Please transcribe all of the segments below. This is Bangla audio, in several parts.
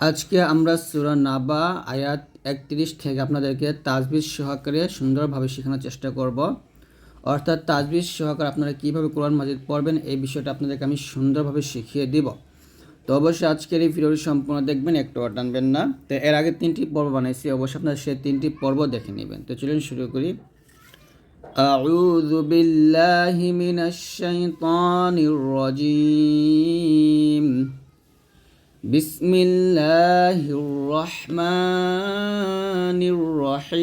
আজকে আমরা সুরা নাবা আয়াত একত্রিশ থেকে আপনাদেরকে তাজবিজ সহকারে সুন্দরভাবে শেখানোর চেষ্টা করব অর্থাৎ তাজবিজ সহকারে আপনারা কীভাবে কোরআন মাজিদ পড়বেন এই বিষয়টা আপনাদেরকে আমি সুন্দরভাবে শিখিয়ে দিব তো অবশ্যই আজকের এই ভিডিওটি সম্পূর্ণ দেখবেন একটু টানবেন না তো এর আগে তিনটি পর্ব বানাইছি অবশ্যই আপনারা সেই তিনটি পর্ব দেখে নেবেন তো চলুন শুরু করি أعوذ بالله من الشيطان الرجيم بسم الله الرحمن الرحيم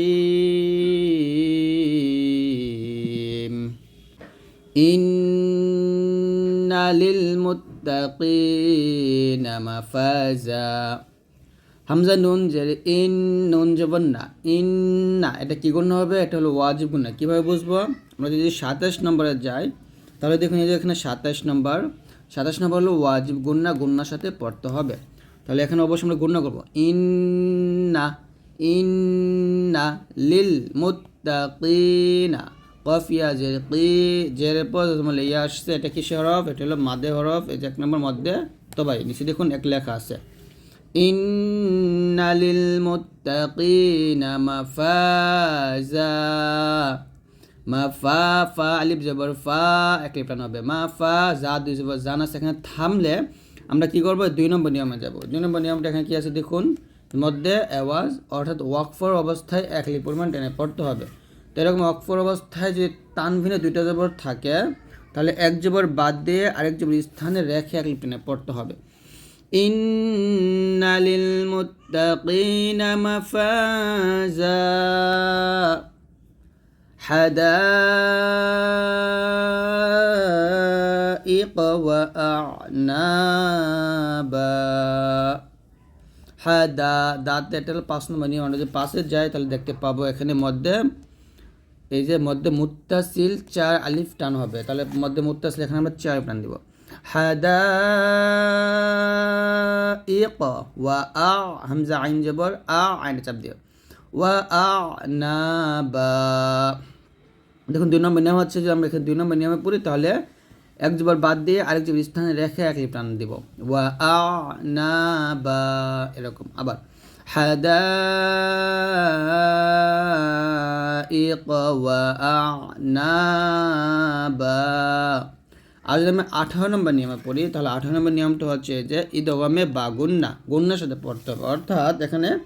إن للمتقين مفازا হামজা নুন যে ইন নুন জবন না ইন না এটা কী গুণ হবে এটা হলো ওয়াজিব গুণ কীভাবে বুঝবো আমরা যদি সাতাশ নম্বরে যাই তাহলে দেখুন এই যে এখানে সাতাশ নম্বর সাতাশ নম্বর হলো ওয়াজিব, গুন্না, গুন্নার সাথে পড়তে হবে। তাহলে এখানে অবশ্যই আমরা গুন্না করব। ইন্না ইন্না লিল মুত্তাকিনা। কফিয়া যে কি জের পর তোমার ইয়ে আসছে, এটা কিসে হরফ? এটা হলো মাদে হরফ, এই যে এক নম্বর মধ্যে তো ভাই নিচে দেখুন এক লেখা আছে। ইন্না লিল মুত্তাকিনা মাফাজা। মা ফা আলিফ, জবর, ফা এক লিপটান হবে। মা, ফা, জা, দুই, জবর জান এখানে থামলে আমরা কি করব? দুই নম্বর নিয়মে যাব। দুই নম্বর নিয়মটা এখানে কি আছে? দেখুন মধ্যে আওয়াজ, অর্থাৎ ওয়াকফর অবস্থায় এক পরিমাণ টেনে পড়তে হবে। তো এরকম ওয়াকফর অবস্থায় যে তানভিনে দুইটা জবর থাকে, তাহলে এক জবর বাদ দিয়ে আরেক জবর স্থানে রেখে এক লিপ টেনে পড়তে হবে। ইন্না লিল মুত্তাকিনা মাফাজা। حدائق وأعنابا হাদা দাঁত এটা পাঁচ নম্বর নিয়ে আমরা যদি পাশে যাই তাহলে দেখতে পাবো এখানে মধ্যে এই যে মধ্যে মুত্তাসিল চার আলিফ টান হবে তাহলে মধ্যে মুত্তাসিল এখানে আমরা চার টান দিব হাদা ইক ওয়া আ হামজা আইন জবর আ আইন চাপ দিও ওয়া আ না বা দেখুন, দুই নম্বর নিয়ম হচ্ছে যে আমরা এখানে দুই নম্বর নিয়মে পড়ি, তাহলে এক জবর বাদ দিয়ে আরেক জবর স্থানে রেখে এক লিপ টান দিব। ওয়া, আ, না, বা, এরকম। আবার না, বা। আর যদি আমি আঠারো নম্বর নিয়মে পড়ি, তাহলে আঠারো নম্বর নিয়মটা হচ্ছে যে ঈদগমে বা গুন্না। গুন্নার সাথে পড়তে হবে। অর্থাৎ এখানে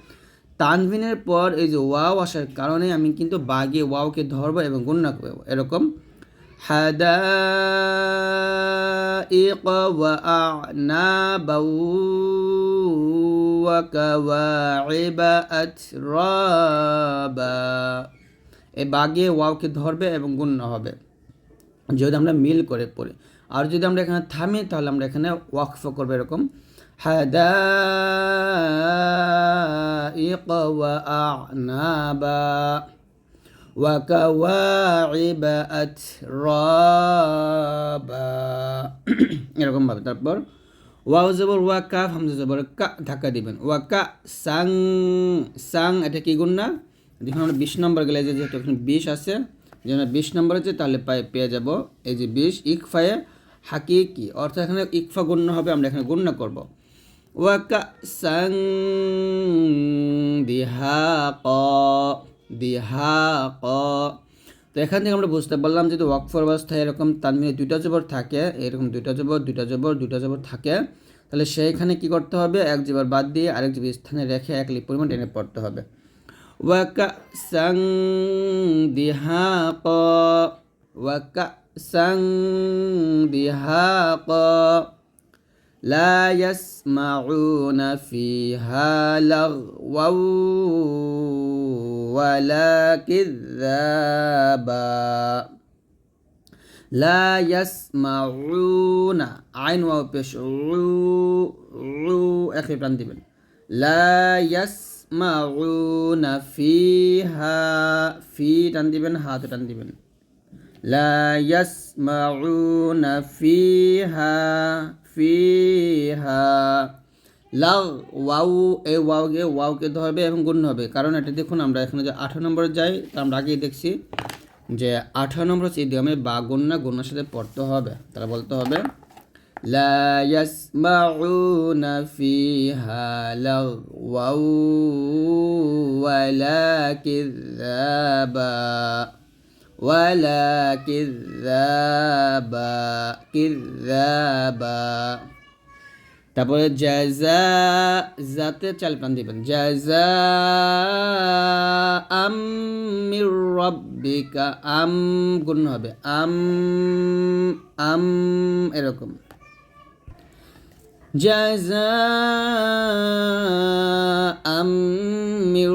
তানভিনের পর এই যে ওয়াও আসার কারণে আমি কিন্তু বাগে ওয়াওকে ধরবো এবং গুণনা করব। এরকম। হাদা এই বাগে ওয়াওকে ধরবে এবং গুণনা হবে। যদি আমরা মিল করে পড়ি। আর যদি আমরা এখানে থামি, তাহলে আমরা এখানে ওয়াকফ করব এরকম। حدائق وأعنابا وكواعب أترابا এরকম ভাবে তারপর ওয়াও জবর ওয়া কাফ হামজা জবর কা ধাক্কা দিবেন ওয়া কা সাং সাং এটা কি গুণ না দেখুন আমরা বিশ নম্বর গেলে যে যেহেতু এখানে বিশ আছে যেন বিশ নম্বর আছে তাহলে পায়ে পেয়ে যাব এই যে বিশ ইকফায়ে হাকিকি অর্থাৎ এখানে ইকফা গুণ্য হবে আমরা এখানে গুণ্য করবো وكأسا دهاقا دهاقا তো এখান থেকে আমরা বুঝতে পারলাম যদি ওয়াকফর অবস্থায় এরকম তানমিনে দুইটা জবর থাকে এরকম দুইটা জবর দুইটা জবর দুইটা জবর থাকে তাহলে সেইখানে কি করতে হবে এক জবর বাদ দিয়ে আরেক জবর স্থানে রেখে এক লিপ পরিমাণ টেনে পড়তে হবে ওয়াকা সাং দিহাক ওয়াকা সাং দিহাক لا يسمعون فيها لغوا ولا كذابا. لا يسمعون عين واو رو أخي پلان لا يسمعون فيها في تندبن هذا تندبن لا يسمعون فيها ফিহা লাউ ওয়াউ এই ওয়াওকে ওয়াওকে ধরবে এবং গুণ হবে কারণ এটা দেখুন আমরা এখানে যে আঠারো নম্বরে যাই তা আমরা আগেই দেখছি যে আঠারো নম্বর হচ্ছে ইদিয়মে বা গুণনা গুণার সাথে পড়তে হবে তারা বলতে হবে لا يسمعون فيها لغوا ولا كذابا ولا كذابا كذابا তারপরে জাজা জাতে চাল প্রাণ দিবেন জাজা আম মির রব্বিকা আম গুণ হবে আম আম এরকম জাজা আম মির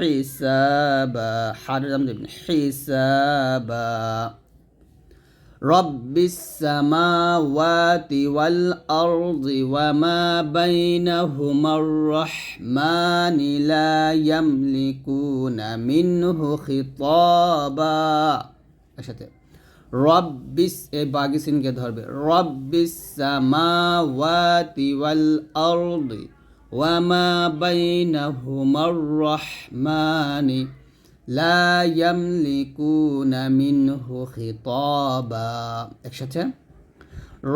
حسابا حرم حسابا رب السماوات والأرض وما بينهما الرحمن لا يملكون منه خطابا একসাথে রব্বিস এই বাগি সিনকে ধরবে রব্বিস সামাওয়াতি ওয়াল আরদি ওয়ামা بينهما রহমানি لا يملكون منه خطابا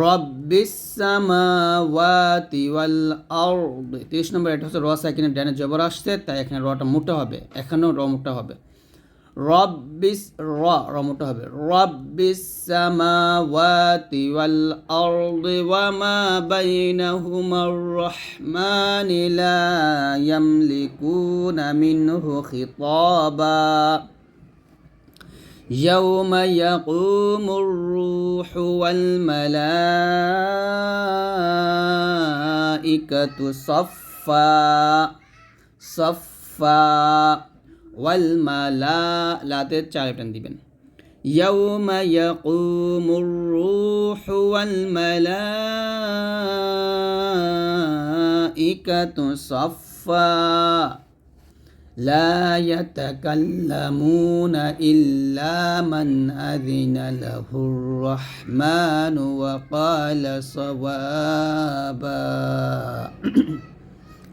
রব্বিস সামাওয়াতি ওয়াল আরদি 30 নম্বর এটা হচ্ছে র সাকিনের ডানে জবর আসছে, তাই এখানে রটা মোটা হবে, এখানেও র মোটা হবে। রব্বিস র র মোটা হবে রব্বিস সামাওয়াতি ওয়াল আরদি ওয়ামা বাইনাহুমার রহমানি লা ইয়ামলিকুনা মিনহু খিতাবা يوم يقوم الروح والملائكة صفا صفا والملا লাতে চার টান দিবেন يوم يقوم الروح والملائكة صفا لا يتكلمون إلا من أذن له الرحمن وقال صوابا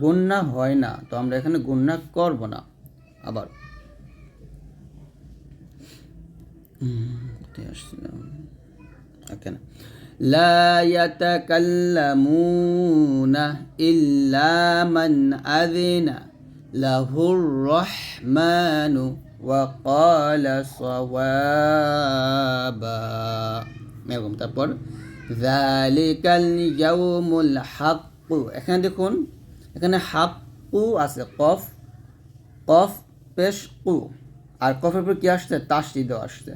গুন্না হয় না তো আমরা এখানে গুন্না করব না আবার এখানে لا يتكلمون إلا من أذن له الرحمن وقال صوابا এরকম তারপর জালিকাল ইয়াউমুল হাক্কু এখানে দেখুন এখানে হাক্কু আছে, কফ কফ, পেশ, কু। আর কফের পর কী আসছে? তাসিদ আসছে।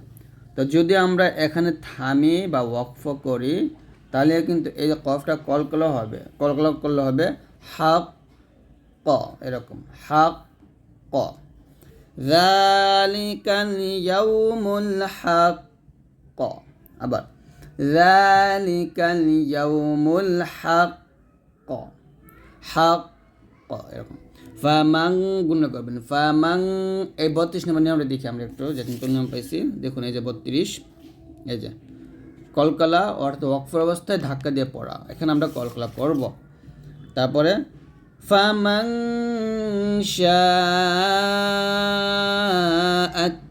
তো যদি আমরা এখানে থামি বা ওয়াকফ করি, তাহলে কিন্তু এই কফটা কলকলা হবে কলকলা করলে হবে হাক ক, এরকম। হাক ক। হাক ক। আবার ক। হাক ক এরকম ফামাং গুণ করবেন ফামাং এই বত্রিশ নম্বর নিয়মটা দেখি আমরা একটু যেদিন কোন নিয়ম পাইছি দেখুন এই যে বত্রিশ এই যে কলকলা অর্থাৎ ওয়াকফর অবস্থায় ধাক্কা দিয়ে পড়া এখানে আমরা কলকলা পড়ব তারপরে ফামাং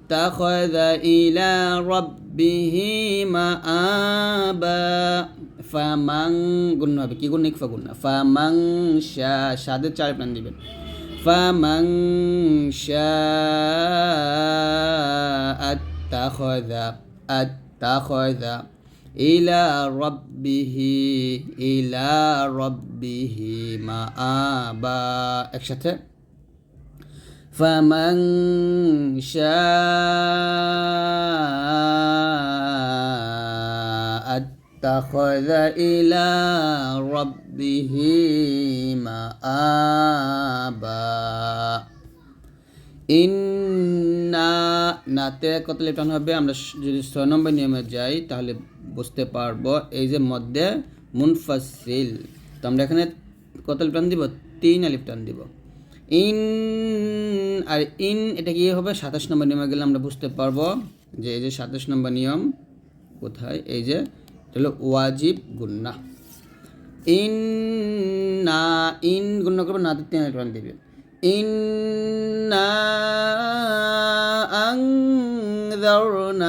اتخذ إلى ربه مآبا ফামাং গুণ হবে কি গুণ নিকফা গুণ ফামাং শা সাদের চার প্রাণ দিবেন ফামাং শা আত্তাখযা আত্তাখযা ইলা রব্বিহি ইলা রব্বিহি মা আবা একসাথে فمن شاء اتخذ إلى ربه مآبا ইন্না নাতে কত লিপ্টান হবে আমরা স- যদি ছয় নম্বর নিয়মে যাই তাহলে বুঝতে পারবো এই যে মধ্যে মুনফাসিল তো আমরা এখানে কত লিপ্টান দিব তিন লিপ্টান দিব ইন আর ইন এটা কি হবে সাতাশ নম্বর নিয়মে গেলে আমরা বুঝতে পারবো যে এই যে সাতাশ নম্বর নিয়ম কোথায় এই যে এটা হলো ওয়াজিব গুন্না ইন না ইন গুণ করবে না তিন লিপ্টান দিবে إنا أنذرناكم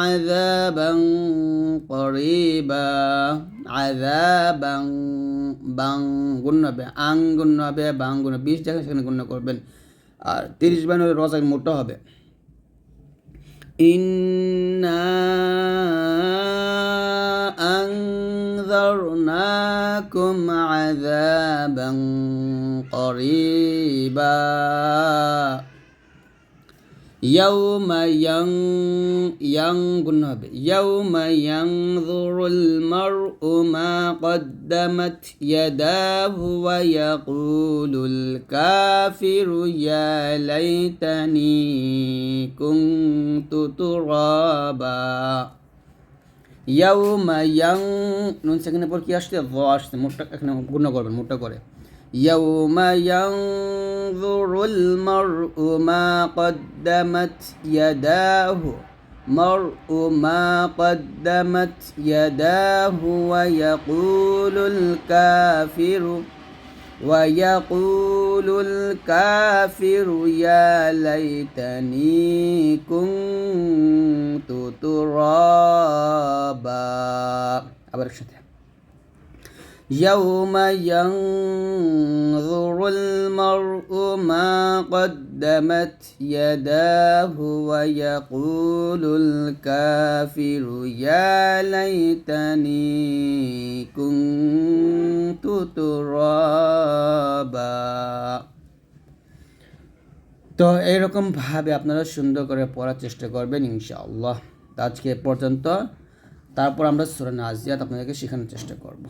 عذابا قريبا عذابا বাং গুণ হবে আং গুণ হবে বাং গুণ বিশ জায়গায় সেখানে গুণ করবেন আর তিরিশ বান হলে রস মোটা হবে إنا عذابا قريبا. يوم ين يوم ينظر المرء ما قدمت يداه ويقول الكافر يا ليتني كنت ترابا. ইয়াউমা ইয়াং, নুন সেখানে পর কি আসছে? ভ আসছে মোটটা এখানে গুণ করবেন মোটটা করে। ইয়াউমা ইয়ানজুরুল মারউ মা কদ্দামাত ইয়াদাহু উ মা কদ্দামাত ইয়াদাহু ওয়া ইয়াকুলুল কাফিরু। ويقول الكافر يا ليتني كنت ترابا. أبرك يوم ينظر المرء ما قدمت يداه ويقول الكافر يا ليتني كنت ترابا তো এইরকমভাবে আপনারা সুন্দর করে পড়ার চেষ্টা করবেন ইনশাআল্লাহ তো আজকে এ পর্যন্ত তারপর আমরা সুরান আজিয়াত আপনাদেরকে শেখানোর চেষ্টা করব